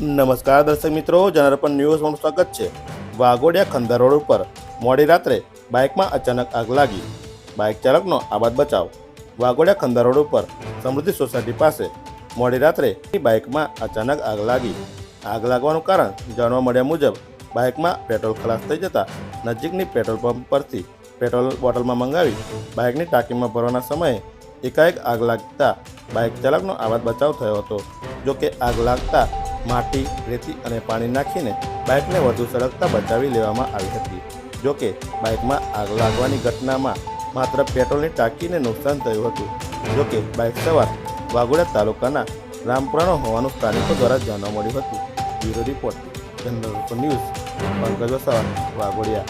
નમસ્કાર દર્શક મિત્રો, જનાર્પણ ન્યૂઝમાં સ્વાગત છે. વાઘોડિયા ખંડા રોડ ઉપર મોડી રાત્રે બાઇકમાં અચાનક આગ લાગી. બાઇક ચાલકનો આબાદ બચાવ. વાઘોડિયા ખંડા રોડ ઉપર સમૃદ્ધિ સોસાયટી પાસે મોડી રાત્રે બાઇકમાં અચાનક આગ લાગી. આગ લાગવાનું કારણ જાણવા મળ્યા મુજબ બાઇકમાં પેટ્રોલ ખલાસ થઈ જતા નજીકની પેટ્રોલ પંપ પરથી પેટ્રોલ બોટલમાં મંગાવી બાઇકની ટાંકીમાં ભરવાના સમયે એકાએક આગ લાગતા બાઇક ચાલકનો આબાદ બચાવ થયો હતો. જોકે આગ લાગતા માટી, રેતી અને પાણી નાખીને બાઇકને વધુ સળગતા બચાવી લેવામાં આવી હતી. જોકે બાઇકમાં આગ લાગવાની ઘટનામાં માત્ર પેટ્રોલની ટાંકીને નુકસાન થયું હતું. જોકે બાઇક સવાર વાઘોડિયા તાલુકાના રામપુરાનો હોવાનું સ્થાનિકો દ્વારા જાણવા મળ્યું હતું. Bureau report, general news, Pankaj Vasava Waghodia